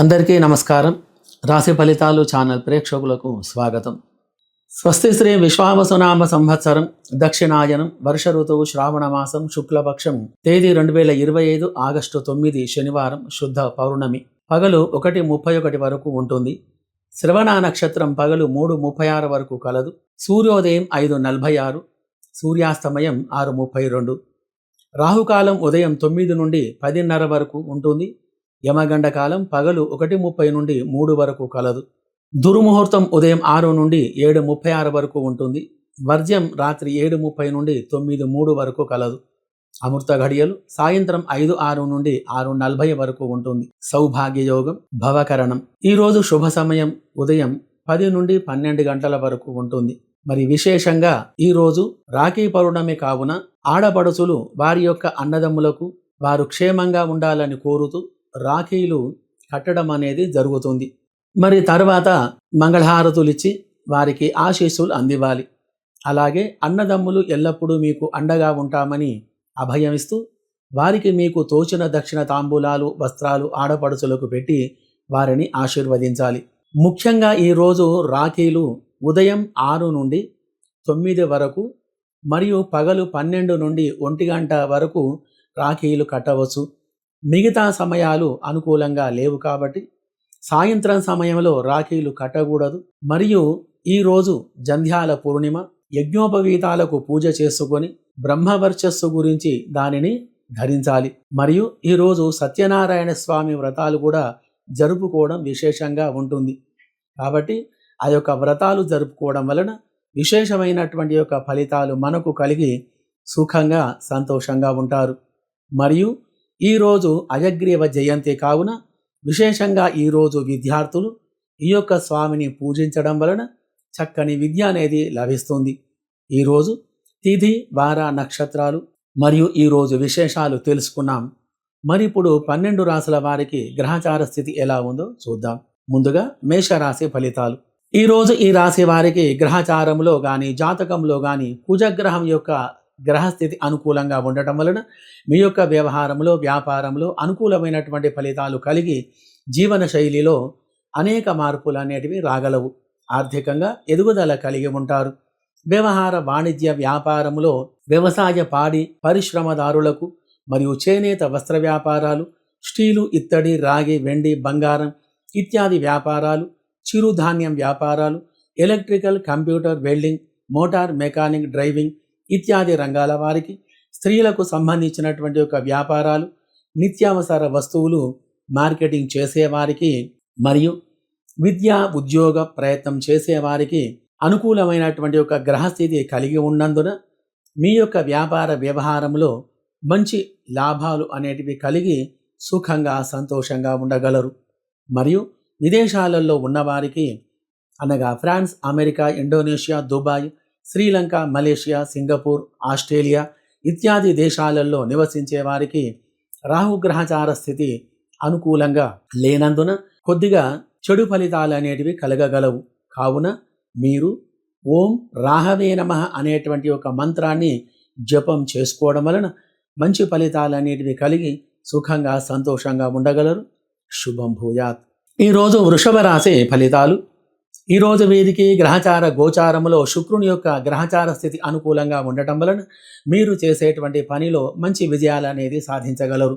అందరికీ నమస్కారం. రాశి ఫలితాలు ఛానల్ ప్రేక్షకులకు స్వాగతం. స్వస్తి శ్రీ విశ్వావసునామ సంవత్సరం దక్షిణాయనం వర్ష ఋతువు శ్రావణ మాసం శుక్లపక్షం తేదీ రెండు వేల ఇరవై ఐదు ఆగస్టు తొమ్మిది శనివారం శుద్ధ పౌర్ణమి. పగలు ఒకటి ముప్పై ఒకటి వరకు ఉంటుంది. శ్రవణ నక్షత్రం పగలు మూడు ముప్పై ఆరు వరకు కలదు. సూర్యోదయం ఐదు నలభై ఆరు సూర్యాస్తమయం ఆరు ముప్పై రెండు. రాహుకాలం ఉదయం తొమ్మిది నుండి పదిన్నర వరకు ఉంటుంది. యమగండ కాలం పగలు ఒకటి ముప్పై నుండి మూడు వరకు కలదు. దుర్ముహూర్తం ఉదయం ఆరు నుండి ఏడు ముప్పై ఆరు వరకు ఉంటుంది. వర్జ్యం రాత్రి ఏడు ముప్పై నుండి తొమ్మిది మూడు వరకు కలదు. అమృత ఘడియలు సాయంత్రం ఐదు ఆరు నుండి ఆరు నలభై వరకు ఉంటుంది. సౌభాగ్య యోగం భవకరణం. ఈరోజు శుభ సమయం ఉదయం పది నుండి పన్నెండు గంటల వరకు ఉంటుంది. మరి విశేషంగా ఈరోజు రాఖీ పౌర్ణమి కావున ఆడపడుచులు వారి యొక్క అన్నదమ్ములకు వారు క్షేమంగా ఉండాలని కోరుతూ రాఖీలు కట్టడం అనేది జరుగుతుంది. మరి తర్వాత మంగళహారతులు ఇచ్చి వారికి ఆశీస్సులు అందివ్వాలి. అలాగే అన్నదమ్ములు ఎల్లప్పుడూ మీకు అండగా ఉంటామని అభయమిస్తూ వారికి మీకు తోచిన దక్షిణ తాంబూలాలు వస్త్రాలు ఆడపడుచులకు పెట్టి వారిని ఆశీర్వదించాలి. ముఖ్యంగా ఈరోజు రాఖీలు ఉదయం ఆరు నుండి తొమ్మిది వరకు మరియు పగలు పన్నెండు నుండి ఒంటి గంట వరకు రాఖీలు కట్టవచ్చు. మిగతా సమయాలు అనుకూలంగా లేవు కాబట్టి సాయంత్రం సమయంలో రాఖీలు కట్టకూడదు. మరియు ఈరోజు జంధ్యాల పూర్ణిమ యజ్ఞోపవీతాలకు పూజ చేసుకొని బ్రహ్మవర్చస్సు గురించి దానిని ధరించాలి. మరియు ఈరోజు సత్యనారాయణ స్వామి వ్రతాలు కూడా జరుపుకోవడం విశేషంగా ఉంటుంది. కాబట్టి ఆ యొక్క వ్రతాలు జరుపుకోవడం వలన విశేషమైనటువంటి యొక్క ఫలితాలు మనకు కలిగి సుఖంగా సంతోషంగా ఉంటారు. మరియు ఈరోజు అయగ్రీవ జయంతి కావున విశేషంగా ఈరోజు విద్యార్థులు ఈ యొక్క స్వామిని పూజించడం వలన చక్కని విద్య అనేది లభిస్తుంది. ఈరోజు తిథి వార నక్షత్రాలు మరియు ఈరోజు విశేషాలు తెలుసుకున్నాం. మరి ఇప్పుడు పన్నెండు రాసుల వారికి గ్రహచార స్థితి ఎలా ఉందో చూద్దాం. ముందుగా మేషరాశి ఫలితాలు. ఈరోజు ఈ రాశి వారికి గ్రహచారంలో కానీ జాతకంలో కానీ కుజగ్రహం యొక్క గ్రహస్థితి అనుకూలంగా ఉండటం వలన మీ యొక్క వ్యవహారంలో వ్యాపారంలో అనుకూలమైనటువంటి ఫలితాలు కలిగి జీవన శైలిలో అనేక మార్పులు అనేటివి రాగలవు. ఆర్థికంగా ఎదుగుదల కలిగి ఉంటారు. వ్యవహార వాణిజ్య వ్యాపారంలో వ్యవసాయ పాడి పరిశ్రమదారులకు మరియు చేనేత వస్త్ర వ్యాపారాలు స్టీలు ఇత్తడి రాగి వెండి బంగారం ఇత్యాది వ్యాపారాలు చిరుధాన్యం వ్యాపారాలు electrical computer welding motor mechanic driving ఇత్యాది రంగాల వారికి స్త్రీలకు సంబంధించినటువంటి యొక్క వ్యాపారాలు నిత్యావసర వస్తువులు మార్కెటింగ్ చేసేవారికి మరియు విద్యా ఉద్యోగ ప్రయత్నం చేసేవారికి అనుకూలమైనటువంటి ఒక గ్రహస్థితి కలిగి ఉన్నందున మీ యొక్క వ్యాపార వ్యవహారంలో మంచి లాభాలు అనేటివి కలిగి సుఖంగా సంతోషంగా ఉండగలరు. మరియు విదేశాలలో ఉన్నవారికి అనగా France America Indonesia Dubai Sri Lanka Malaysia Singapore Australia ఇత్యాది దేశాలలో నివసించే వారికి రాహుగ్రహచార స్థితి అనుకూలంగా లేనందున కొద్దిగా చెడు ఫలితాలు అనేటివి కలగగలవు. కావున మీరు ఓం రాహవే నమ అనేటువంటి ఒక మంత్రాన్ని జపం చేసుకోవడం వలన మంచి ఫలితాలు అనేటివి కలిగి సుఖంగా సంతోషంగా ఉండగలరు. శుభం భూయాత్. ఈరోజు వృషభ రాశి ఫలితాలు ఈరోజు వీరికి గ్రహచార గోచారములో శుక్రుని యొక్క గ్రహచార స్థితి అనుకూలంగా ఉండటం వలన మీరు చేసేటువంటి పనిలో మంచి విజయాలు అనేది సాధించగలరు.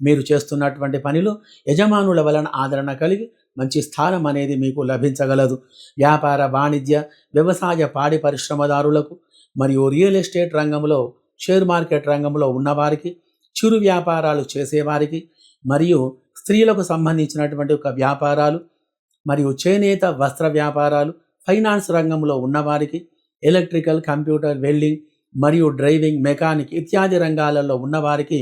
మీరు చేస్తున్నటువంటి పనిలో యజమానుల వలన ఆదరణ కలిగి మంచి స్థానం అనేది మీకు లభించగలదు. వ్యాపార వాణిజ్య వ్యవసాయ పాడి పరిశ్రమదారులకు మరియు రియల్ ఎస్టేట్ రంగంలో షేర్ మార్కెట్ రంగంలో ఉన్నవారికి చిరు వ్యాపారాలు చేసేవారికి మరియు స్త్రీలకు సంబంధించినటువంటి ఒక వ్యాపారాలు మరియు చేనేత వస్త్ర వ్యాపారాలు ఫైనాన్స్ రంగంలో ఉన్నవారికి ఎలక్ట్రికల్ కంప్యూటర్ వెల్డింగ్ మరియు డ్రైవింగ్ మెకానిక్ ఇత్యాది రంగాలలో ఉన్నవారికి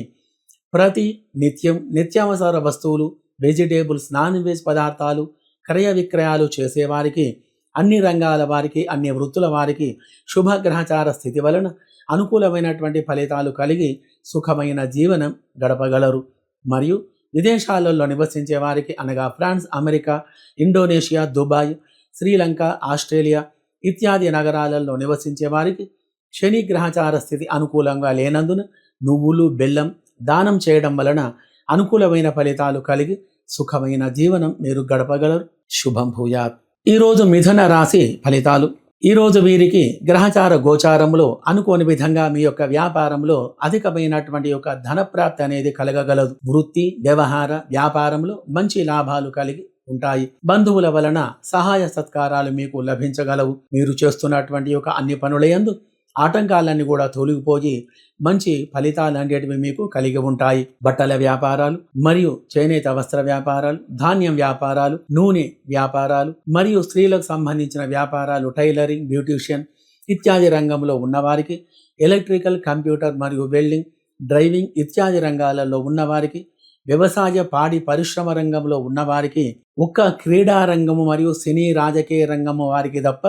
ప్రతి నిత్యం నిత్యావసర వస్తువులు వెజిటేబుల్స్ నాన్ వెజ్ పదార్థాలు క్రయ విక్రయాలు చేసేవారికి అన్ని రంగాల వారికి అన్ని వృత్తుల వారికి శుభగ్రహచార స్థితి వలన అనుకూలమైనటువంటి ఫలితాలు కలిగి సుఖమైన జీవనం గడపగలరు. మరియు విదేశాలలో నివసించే వారికి అనగా France America Indonesia Dubai Sri Lanka Australia ఇత్యాది నగరాలలో నివసించే వారికి శని గ్రహచార స్థితి అనుకూలంగా లేనందున నువ్వులు బెల్లం దానం చేయడం వలన అనుకూలమైన ఫలితాలు కలిగి సుఖమైన జీవనం మీరు గడపగలరు. శుభం భూయాత్. ఈరోజు మిథున రాశి ఫలితాలు. ఈరోజు వీరికి గ్రహచార గోచారంలో అనుకోని విధంగా మీ యొక్క వ్యాపారంలో అధికమైనటువంటి యొక్క ధనప్రాప్తి అనేది కలగగలదు. వృత్తి వ్యవహార వ్యాపారంలో మంచి లాభాలు కలిగి ఉంటాయి. బంధువుల వలన సహాయ సత్కారాలు మీకు లభించగలవు. మీరు చేస్తున్నటువంటి యొక్క అన్ని పనులయందు ఆటంకాలన్నీ కూడా తొలగిపోయి మంచి ఫలితాలు అనేటివి మీకు కలిగి ఉంటాయి. బట్టల వ్యాపారాలు మరియు చేనేత వస్త్ర వ్యాపారాలు ధాన్యం వ్యాపారాలు నూనె వ్యాపారాలు మరియు స్త్రీలకు సంబంధించిన వ్యాపారాలు టైలరింగ్ బ్యూటీషియన్ ఇత్యాది రంగంలో ఉన్నవారికి ఎలక్ట్రికల్ కంప్యూటర్ మరియు వెల్డింగ్ డ్రైవింగ్ ఇత్యాది రంగాలలో ఉన్నవారికి వ్యవసాయ పాడి పరిశ్రమ రంగంలో ఉన్నవారికి ఒక్క క్రీడా రంగము మరియు సినీ రాజకీయ రంగము వారికి తప్ప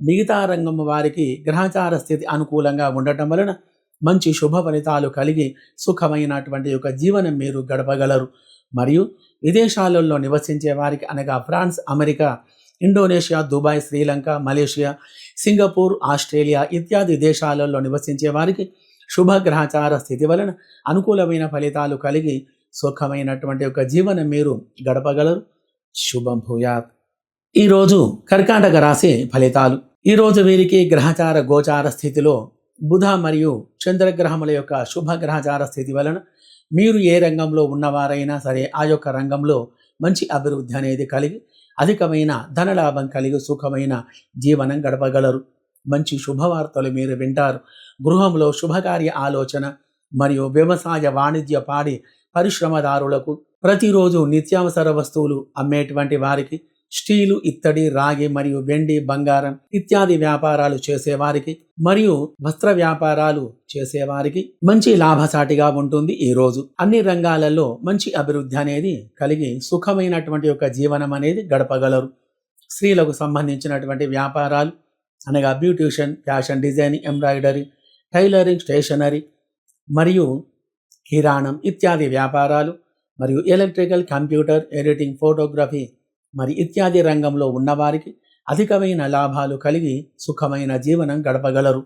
మిగతా రంగం వారికి గ్రహచార స్థితి అనుకూలంగా ఉండటం వలన మంచి శుభ ఫలితాలు కలిగి సుఖమైనటువంటి యొక్క జీవనం మీరు గడపగలరు. మరియు విదేశాలలో నివసించే వారికి అనగా France America Indonesia Dubai Sri Lanka Malaysia Singapore Australia ఇత్యాది దేశాలలో నివసించే వారికి శుభ గ్రహచార స్థితి వలన అనుకూలమైన ఫలితాలు కలిగి సుఖమైనటువంటి యొక్క జీవనం మీరు గడపగలరు. శుభం భూయాత్. ఈరోజు కర్కాటక రాశి ఫలితాలు. ఈరోజు వీరికి గ్రహచార గోచార స్థితిలో బుధ మరియు చంద్రగ్రహముల యొక్క శుభ గ్రహచార స్థితి వలన మీరు ఏ రంగంలో ఉన్నవారైనా సరే ఆ యొక్క రంగంలో మంచి అభివృద్ధి అనేది కలిగి అధికమైన ధనలాభం కలిగి సుఖమైన జీవనం గడపగలరు. మంచి శుభవార్తలు మీరు వింటారు. గృహంలో శుభకార్య ఆలోచన మరియు వ్యవసాయ వాణిజ్య పాడి పరిశ్రమదారులకు ప్రతిరోజు నిత్యావసర వస్తువులు అమ్మేటువంటి వారికి స్టీలు ఇత్తడి రాగి మరియు వెండి బంగారం ఇత్యాది వ్యాపారాలు చేసేవారికి మరియు వస్త్ర వ్యాపారాలు చేసేవారికి మంచి లాభసాటిగా ఉంటుంది ఈ రోజు. అన్ని రంగాలలో మంచి అభివృద్ధి అనేది కలిగి సుఖమైనటువంటి యొక్క జీవనం అనేది గడపగలరు. స్త్రీలకు సంబంధించినటువంటి వ్యాపారాలు అనగా beautician fashion designing embroidery tailoring stationery మరియు కిరాణం ఇత్యాది వ్యాపారాలు మరియు ఎలక్ట్రికల్ కంప్యూటర్ ఎడిటింగ్ ఫోటోగ్రఫీ మరి ఇత్యాది రంగంలో ఉన్నవారికి అధికమైన లాభాలు కలిగి సుఖమైన జీవనం గడపగలరు.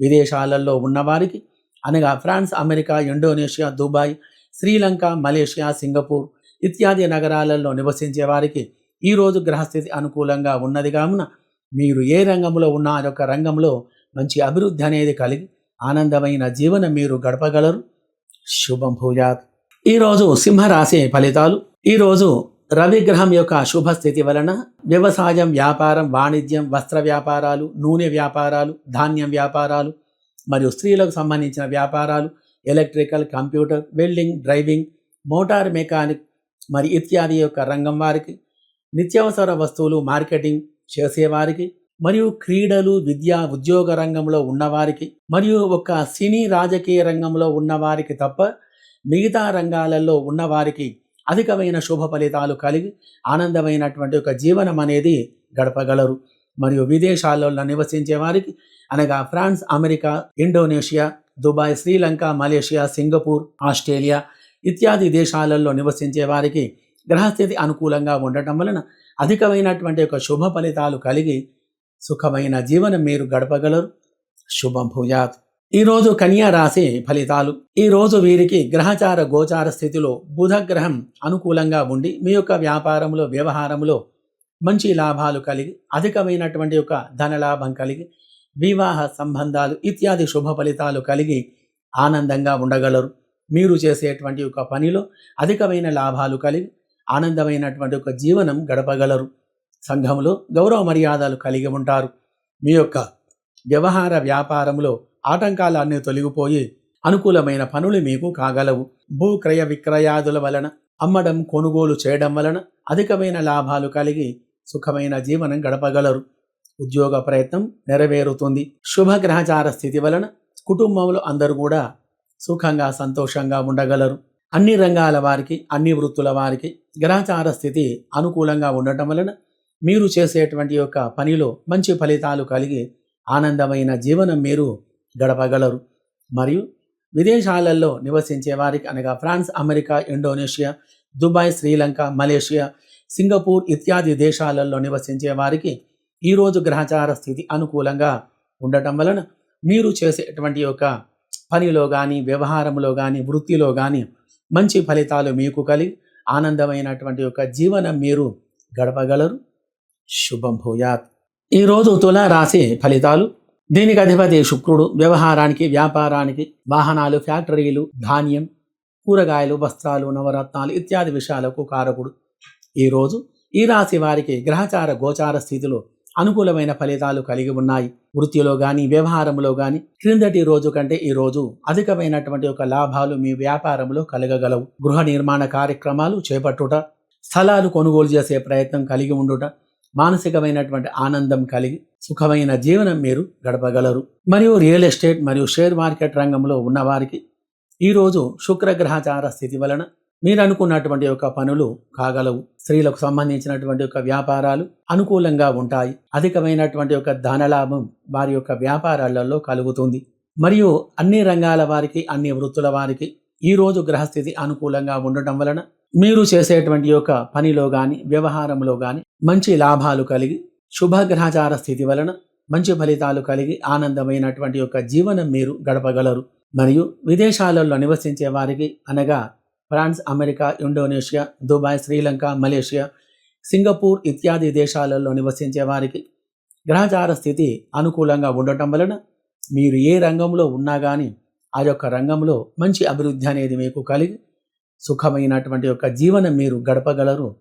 విదేశాలలో ఉన్నవారికి అనగా France America Indonesia Dubai Sri Lanka Malaysia Singapore ఇత్యాది నగరాలలో నివసించే వారికి ఈరోజు గ్రహస్థితి అనుకూలంగా ఉన్నది కావున మీరు ఏ రంగంలో ఉన్న ఆ యొక్క రంగంలో మంచి అభివృద్ధి అనేది కలిగి ఆనందమైన జీవనం మీరు గడపగలరు. శుభం భూజాత్ ఈరోజు సింహరాశి ఫలితాలు. ఈరోజు రవి గ్రహం యొక్క శుభ స్థితి వలన వ్యవసాయం వ్యాపారం వాణిజ్యం వస్త్ర వ్యాపారాలు నూనె వ్యాపారాలు ధాన్యం వ్యాపారాలు మరియు స్త్రీలకు సంబంధించిన వ్యాపారాలు electrical computer welding driving motor mechanic మరి ఇత్యాది యొక్క రంగం వారికి నిత్యావసర వస్తువులు మార్కెటింగ్ చేసేవారికి మరియు క్రీడలు విద్య ఉద్యోగ రంగంలో ఉన్నవారికి మరియు ఒక సినీ రాజకీయ రంగంలో ఉన్నవారికి తప్ప మిగతా రంగాలలో ఉన్నవారికి అధికమైన శుభ ఫలితాలు కలిగి ఆనందమైనటువంటి ఒక జీవనం అనేది గడపగలరు. మరియు విదేశాలలో నివసించే వారికి అనగా France America Indonesia Dubai Sri Lanka Malaysia Singapore Australia ఇత్యాది దేశాలలో నివసించే వారికి గ్రహస్థితి అనుకూలంగా ఉండటం వలన అధికమైనటువంటి ఒక శుభ ఫలితాలు కలిగి సుఖమైన జీవనం మీరు గడపగలరు. శుభం భూయాత్. ఈరోజు కన్యా రాశి ఫలితాలు. ఈరోజు వీరికి గ్రహచార గోచార స్థితిలో బుధ గ్రహం అనుకూలంగా ఉండి మీ యొక్క వ్యాపారంలో వ్యవహారంలో మంచి లాభాలు కలిగి అధికమైనటువంటి యొక్క ధనలాభం కలిగి వివాహ సంబంధాలు ఇత్యాది శుభ ఫలితాలు కలిగి ఆనందంగా ఉండగలరు. మీరు చేసేటువంటి ఒక పనిలో అధికమైన లాభాలు కలిగి ఆనందమైనటువంటి ఒక జీవనం గడపగలరు. సంఘంలో గౌరవ మర్యాదలు కలిగి ఉంటారు. మీ యొక్క వ్యవహార వ్యాపారంలో ఆటంకాలన్నీ తొలగిపోయి అనుకూలమైన పనులు మీకు కాగలవు. భూ క్రయ విక్రయాదుల వలన అమ్మడం కొనుగోలు చేయడం వలన అధికమైన లాభాలు కలిగి సుఖమైన జీవనం గడపగలరు. ఉద్యోగ ప్రయత్నం నెరవేరుతుంది. శుభ గ్రహచార స్థితి వలన కుటుంబంలో అందరూ కూడా సుఖంగా సంతోషంగా ఉండగలరు. అన్ని రంగాల వారికి అన్ని వృత్తుల వారికి గ్రహచార స్థితి అనుకూలంగా ఉండటం వలన మీరు చేసేటువంటి యొక్క పనిలో మంచి ఫలితాలు కలిగి ఆనందమైన జీవనం మీరు గడపగలరు. మరియు విదేశాలలో నివసించే వారికి అనగా France America Indonesia Dubai Sri Lanka Malaysia Singapore ఇత్యాది దేశాలలో నివసించే వారికి ఈరోజు గ్రహచార స్థితి అనుకూలంగా ఉండటం వలన మీరు చేసేటువంటి యొక్క పనిలో కానీ వ్యవహారంలో కానీ వృత్తిలో కానీ మంచి ఫలితాలు మీకు కలిగి ఆనందమైనటువంటి యొక్క జీవనం మీరు గడపగలరు. శుభం భూయాత్. ఈరోజు తుల రాశి ఫలితాలు దీనికి అధిపతి శుక్రుడు. వ్యవహారానికి వ్యాపారానికి వాహనాలు ఫ్యాక్టరీలు ధాన్యం కూరగాయలు వస్త్రాలు నవరత్నాలు ఇత్యాది విషయాలకు కారకుడు. ఈరోజు ఈ రాశి వారికి గ్రహచార గోచార స్థితిలో అనుకూలమైన ఫలితాలు కలిగి ఉన్నాయి. వృత్తిలో గాని వ్యవహారంలో గాని క్రిందటి రోజు కంటే ఈ రోజు అధికమైనటువంటి ఒక లాభాలు మీ వ్యాపారంలో కలగగలవు. గృహ నిర్మాణ కార్యక్రమాలు చేపట్టుట స్థలాలు కొనుగోలు చేసే ప్రయత్నం కలిగి ఉండుట మానసికమైనటువంటి ఆనందం కలిగి సుఖమైన జీవనం మీరు గడపగలరు. మరియు రియల్ ఎస్టేట్ మరియు షేర్ మార్కెట్ రంగంలో ఉన్నవారికి ఈరోజు శుక్రగ్రహచార స్థితి వలన మీరు అనుకున్నటువంటి యొక్క పనులు కాగలవు. స్త్రీలకు సంబంధించినటువంటి యొక్క వ్యాపారాలు అనుకూలంగా ఉంటాయి. అధికమైనటువంటి యొక్క ధనలాభం వారి యొక్క వ్యాపారాలలో కలుగుతుంది. మరియు అన్ని రంగాల వారికి అన్ని వృత్తుల వారికి ఈ రోజు గ్రహస్థితి అనుకూలంగా ఉండటం వలన మీరు చేసేటువంటి యొక్క పనిలో గాని వ్యవహారంలో గాని మంచి లాభాలు కలిగి శుభగ్రహచార స్థితి వలన మంచి ఫలితాలు కలిగి ఆనందమైనటువంటి యొక్క జీవనం మీరు గడపగలరు. మరియు విదేశాలలో నివసించే వారికి అనగా France America Indonesia Dubai Sri Lanka Malaysia Singapore ఇత్యాది దేశాలలో నివసించే వారికి గ్రహచార స్థితి అనుకూలంగా ఉండటం వలన మీరు ఏ రంగంలో ఉన్నా కానీ ఆ యొక్క రంగంలో మంచి అభివృద్ధి అనేది మీకు కలిగి సుఖమైనటువంటి యొక్క జీవనం మీరు గడపగలరు.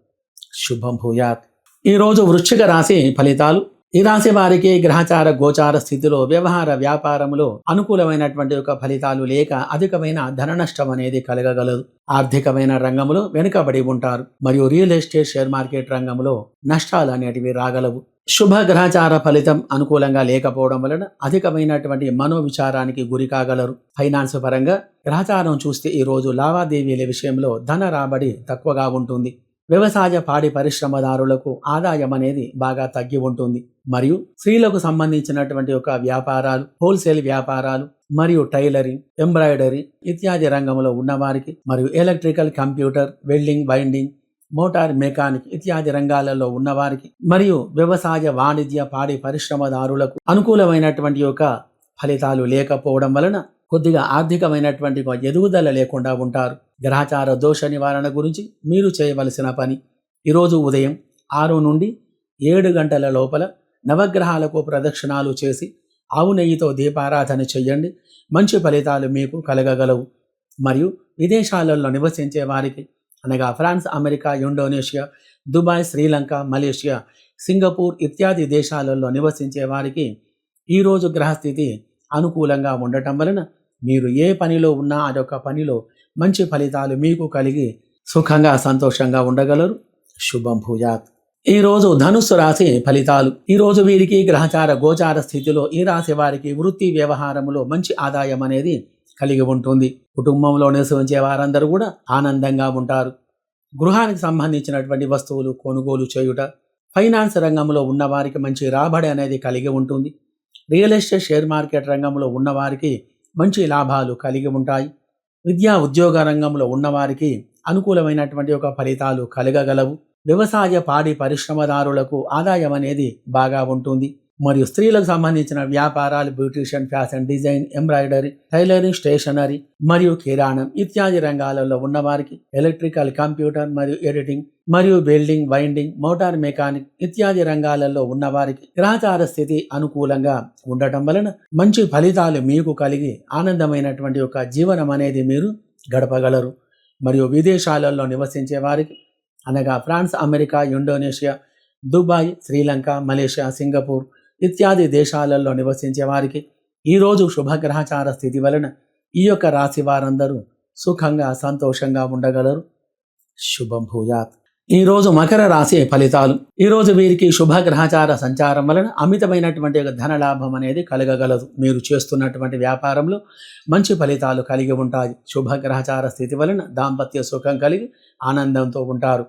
శుభం భూయాత్. ఈరోజు వృశ్చిక రాశి ఫలితాలు. ఈ రాశి వారికి గ్రహచార గోచార స్థితిలో వ్యవహార వ్యాపారంలో అనుకూలమైనటువంటి యొక్క ఫలితాలు లేక అధికమైన ధన నష్టం అనేది కలగగలదు. ఆర్థికమైన రంగంలో వెనుకబడి ఉంటారు. మరియు రియల్ ఎస్టేట్ షేర్ మార్కెట్ రంగంలో నష్టాలు అనేటివి రాగలవు. శుభ గ్రహచార ఫలితం అనుకూలంగా లేకపోవడం వలన అధికమైనటువంటి మనోవిచారానికి గురి కాగలరు. ఫైనాన్స్ పరంగా గ్రహచారం చూస్తే ఈరోజు లావాదేవీల విషయంలో ధన రాబడి తక్కువగా ఉంటుంది. వ్యవసాయ పాడి పరిశ్రమదారులకు ఆదాయం అనేది బాగా తగ్గి ఉంటుంది. మరియు స్త్రీలకు సంబంధించినటువంటి ఒక వ్యాపారాలు హోల్సేల్ వ్యాపారాలు మరియు టైలరింగ్ ఎంబ్రాయిడరీ ఇత్యాది రంగంలో ఉన్నవారికి మరియు electrical computer welding binding motor mechanic ఇత్యాది రంగాలలో ఉన్నవారికి మరియు వ్యవసాయ వాణిజ్య పాడి పరిశ్రమదారులకు అనుకూలమైనటువంటి యొక్క ఫలితాలు లేకపోవడం వలన కొద్దిగా ఆర్థికమైనటువంటి ఎదుగుదల లేకుండా ఉంటారు. గ్రహచార దోష నివారణ గురించి మీరు చేయవలసిన పని ఈరోజు ఉదయం ఆరు నుండి ఏడు గంటల లోపల నవగ్రహాలకు ప్రదక్షిణాలు చేసి ఆవు నెయ్యితో దీపారాధన చెయ్యండి మంచి ఫలితాలు మీకు కలగగలవు. మరియు విదేశాలలో నివసించే వారికి అనగా France America Indonesia Dubai Sri Lanka Malaysia Singapore ఇత్యాది దేశాలలో నివసించే వారికి ఈరోజు గ్రహస్థితి అనుకూలంగా ఉండటం వలన మీరు ఏ పనిలో ఉన్నా అదొక పనిలో మంచి ఫలితాలు మీకు కలిగి సుఖంగా సంతోషంగా ఉండగలరు. శుభం భూజాత్ ఈరోజు ధనుస్సు రాశి ఫలితాలు. ఈరోజు వీరికి గ్రహచార గోచార స్థితిలో ఈ రాశి వారికి వృత్తి వ్యవహారములో మంచి ఆదాయం అనేది కలిగి ఉంటుంది. కుటుంబంలో నివసించే వారందరూ కూడా ఆనందంగా ఉంటారు. గృహానికి సంబంధించినటువంటి వస్తువులు కొనుగోలు చేయుట ఫైనాన్స్ రంగంలో ఉన్నవారికి మంచి రాబడి అనేది కలిగి ఉంటుంది. రియల్ ఎస్టేట్ షేర్ మార్కెట్ రంగంలో ఉన్నవారికి మంచి లాభాలు కలిగి ఉంటాయి. విద్యా ఉద్యోగ రంగంలో ఉన్నవారికి అనుకూలమైనటువంటి ఒక ఫలితాలు కలగగలవు. వ్యవసాయ పాడి పరిశ్రమదారులకు ఆదాయం అనేది బాగా ఉంటుంది. మరియు స్త్రీలకు సంబంధించిన వ్యాపారాలు beautician fashion design embroidery tailoring stationery మరియు కిరాణం ఇత్యాది రంగాలలో ఉన్నవారికి ఎలక్ట్రికల్ కంప్యూటర్ మరియు ఎడిటింగ్ మరియు వెల్డింగ్ వైండింగ్ మోటార్ మెకానిక్ ఇత్యాది రంగాలలో ఉన్నవారికి గ్రహచార స్థితి అనుకూలంగా ఉండటం వలన మంచి ఫలితాలు మీకు కలిగి ఆనందమైనటువంటి ఒక జీవనం అనేది మీరు గడపగలరు. మరియు విదేశాలలో నివసించే వారికి అనగా France America Indonesia Dubai Sri Lanka Malaysia Singapore ఇత్యాది దేశాలలో నివసించే వారికి ఈరోజు శుభగ్రహచార స్థితి వలన ఈ యొక్క రాశి వారందరూ సుఖంగా సంతోషంగా ఉండగలరు. శుభం భూయాత్. ఈరోజు మకర రాశి ఫలితాలు. ఈరోజు వీరికి శుభగ్రహచార సంచారం వలన అమితమైనటువంటి ఒక ధనలాభం అనేది కలగగలదు. మీరు చేస్తున్నటువంటి వ్యాపారంలో మంచి ఫలితాలు కలిగి ఉంటాయి. శుభగ్రహచార స్థితి వలన దాంపత్య సుఖం కలిగి ఆనందంతో ఉంటారు.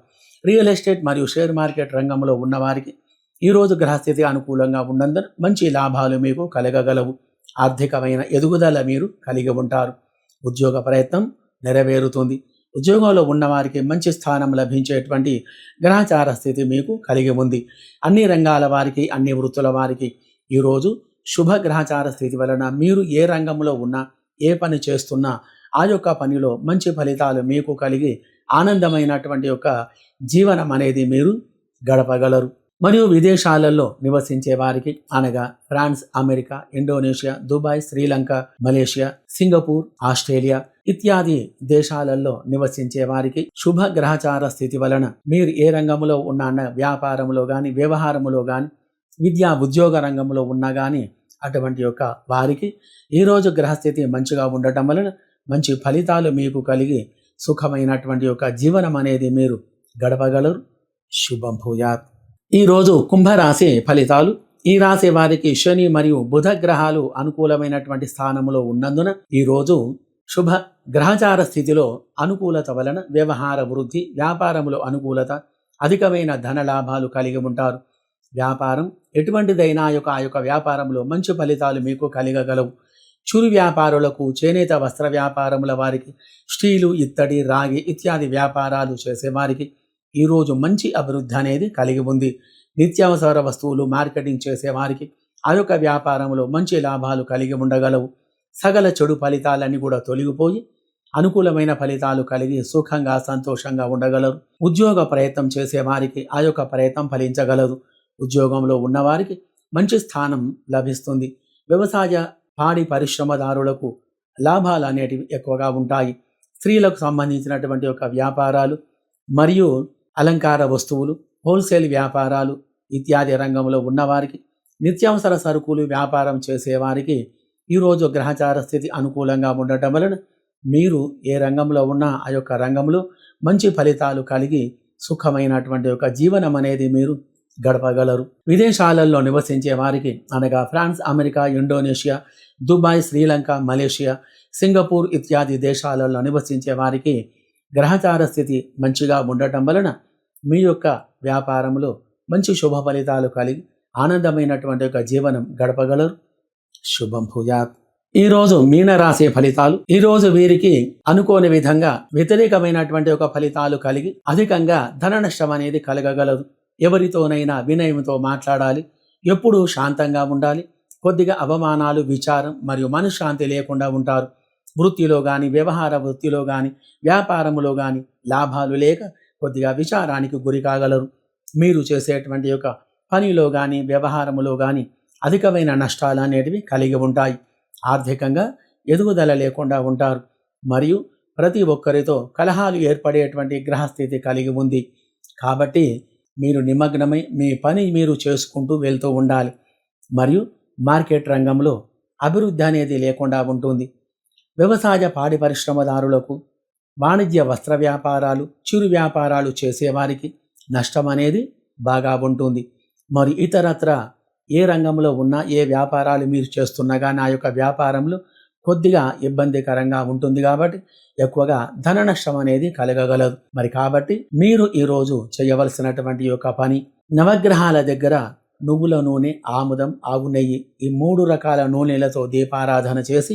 రియల్ ఎస్టేట్ మరియు షేర్ మార్కెట్ రంగంలో ఉన్నవారికి ఈరోజు గ్రహస్థితి అనుకూలంగా ఉన్నందున మంచి లాభాలు మీకు కలగగలవు. ఆర్థికమైన ఎదుగుదల మీరు కలిగి ఉంటారు. ఉద్యోగ ప్రయత్నం నెరవేరుతుంది. ఉద్యోగంలో ఉన్నవారికి మంచి స్థానం లభించేటువంటి గ్రహచార స్థితి మీకు కలిగి ఉంది. అన్ని రంగాల వారికి అన్ని వృత్తుల వారికి ఈరోజు శుభ గ్రహచార స్థితి వలన మీరు ఏ రంగంలో ఉన్నా ఏ పని చేస్తున్నా ఆ యొక్క పనిలో మంచి ఫలితాలు మీకు కలిగి ఆనందమైనటువంటి యొక్క జీవనం అనేది మీరు గడపగలరు. మరియు విదేశాలలో నివసించే వారికి అనగా France America Indonesia Dubai Sri Lanka Malaysia Singapore Australia ఇత్యాది దేశాలలో నివసించే వారికి శుభ గ్రహచార స్థితి వలన మీరు ఏ రంగంలో ఉన్న వ్యాపారంలో కానీ వ్యవహారములో కానీ విద్యా ఉద్యోగ రంగంలో ఉన్నా కానీ అటువంటి యొక్క వారికి ఈరోజు గ్రహస్థితి మంచిగా ఉండటం వలన మంచి ఫలితాలు మీకు కలిగి సుఖమైనటువంటి యొక్క జీవనం అనేది మీరు గడపగలరు. శుభం భూయాత్. ఈరోజు కుంభరాశి ఫలితాలు. ఈ రాశి వారికి శని మరియు బుధ గ్రహాలు అనుకూలమైనటువంటి స్థానంలో ఉన్నందున ఈరోజు శుభ గ్రహచార స్థితిలో అనుకూలత వలన వ్యవహార వృద్ధి వ్యాపారములో అనుకూలత అధికమైన ధన లాభాలు కలిగి ఉంటారు. వ్యాపారం ఎటువంటిదైనా యొక్క ఆ యొక్క వ్యాపారంలో మంచి ఫలితాలు మీకు కలిగగలవు. చురు వ్యాపారులకు చేనేత వస్త్ర వ్యాపారముల వారికి స్టీలు ఇత్తడి రాగి ఇత్యాది వ్యాపారాలు చేసేవారికి ఈరోజు మంచి అభివృద్ధి అనేది కలిగి ఉంది. నిత్యావసర వస్తువులు మార్కెటింగ్ చేసేవారికి ఆ యొక్క వ్యాపారంలో మంచి లాభాలు కలిగి ఉండగలవు. సగల చెడు ఫలితాలన్నీ కూడా తొలగిపోయి అనుకూలమైన ఫలితాలు కలిగి సుఖంగా సంతోషంగా ఉండగలరు. ఉద్యోగ ప్రయత్నం చేసేవారికి ఆ యొక్క ప్రయత్నం ఫలించగలదు. ఉద్యోగంలో ఉన్నవారికి మంచి స్థానం లభిస్తుంది. వ్యవసాయ పాడి పరిశ్రమదారులకు లాభాలు అనేటివి ఎక్కువగా ఉంటాయి. స్త్రీలకు సంబంధించినటువంటి ఒక వ్యాపారాలు మరియు అలంకార వస్తువులు హోల్సేల్ వ్యాపారాలు ఇత్యాది రంగంలో ఉన్నవారికి నిత్యావసర సరుకులు వ్యాపారం చేసేవారికి ఈరోజు గ్రహచార స్థితి అనుకూలంగా ఉండటం వలన మీరు ఏ రంగంలో ఉన్నా ఆ యొక్క రంగంలో మంచి ఫలితాలు కలిగి సుఖమైనటువంటి ఒక జీవనం అనేది మీరు గడపగలరు. విదేశాలలో నివసించే వారికి అనగా France America Indonesia Dubai Sri Lanka Malaysia Singapore ఇత్యాది దేశాలలో నివసించే వారికి గ్రహచార స్థితి మంచిగా ఉండటం వలన మీ యొక్క వ్యాపారంలో మంచి శుభ ఫలితాలు కలిగి ఆనందమైనటువంటి ఒక జీవనం గడపగలరు. శుభం భూయాత్. ఈరోజు మీనరాశి ఫలితాలు ఈరోజు వీరికి అనుకోని విధంగా వ్యతిరేకమైనటువంటి ఒక ఫలితాలు కలిగి అధికంగా ధన నష్టం అనేది కలగగలదు ఎవరితోనైనా వినయంతో మాట్లాడాలి ఎప్పుడూ శాంతంగా ఉండాలి. కొద్దిగా అవమానాలు విచారం మరియు మనశ్శాంతి లేకుండా ఉంటారు. వృత్తిలో కానీ వ్యవహార వృత్తిలో కానీ వ్యాపారములో కానీ లాభాలు లేక కొద్దిగా విచారానికి గురి కాగలరు. మీరు చేసేటువంటి యొక్క పనిలో కానీ వ్యవహారములో కానీ అధికమైన నష్టాలు అనేటివి కలిగి ఉంటాయి. ఆర్థికంగా ఎదుగుదల లేకుండా ఉంటారు. మరియు ప్రతి ఒక్కరితో కలహాలు ఏర్పడేటువంటి గ్రహస్థితి కలిగి ఉంది. కాబట్టి మీరు నిమగ్నమై మీ పని మీరు చేసుకుంటూ వెళ్తూ ఉండాలి. మరియు మార్కెట్ రంగంలో అభివృద్ధి అనేది లేకుండా ఉంటుంది. వ్యవసాయ పాడి పరిశ్రమదారులకు వాణిజ్య వస్త్ర వ్యాపారాలు చిరు వ్యాపారాలు చేసేవారికి నష్టం అనేది బాగా ఉంటుంది. మరి ఇతరత్ర ఏ రంగంలో ఉన్నా ఏ వ్యాపారాలు మీరు చేస్తున్నగా నా యొక్క వ్యాపారంలో కొద్దిగా ఇబ్బందికరంగా ఉంటుంది కాబట్టి ఎక్కువగా ధన నష్టం అనేది కలగగలదు. మరి కాబట్టి మీరు ఈరోజు చేయవలసినటువంటి యొక్క పని నవగ్రహాల దగ్గర నువ్వుల నూనె ఆముదం ఆవు నెయ్యి ఈ మూడు రకాల నూనెలతో దీపారాధన చేసి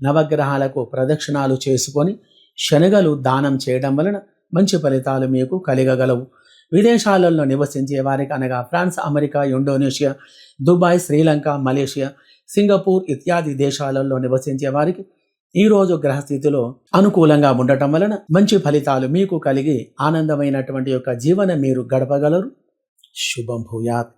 నవగ్రహాలకు ప్రదక్షిణాలు చేసుకొని శనగలు దానం చేయడం వలన మంచి ఫలితాలు మీకు కలిగగలవు. విదేశాలలో నివసించే వారికి అనగా France America Indonesia Dubai Sri Lanka Malaysia Singapore ఇత్యాది దేశాలలో నివసించే వారికి ఈరోజు గ్రహస్థితిలో అనుకూలంగా ఉండటం వలన మంచి ఫలితాలు మీకు కలిగి ఆనందమైనటువంటి యొక్క జీవనం మీరు గడపగలరు. శుభం భూయాత్.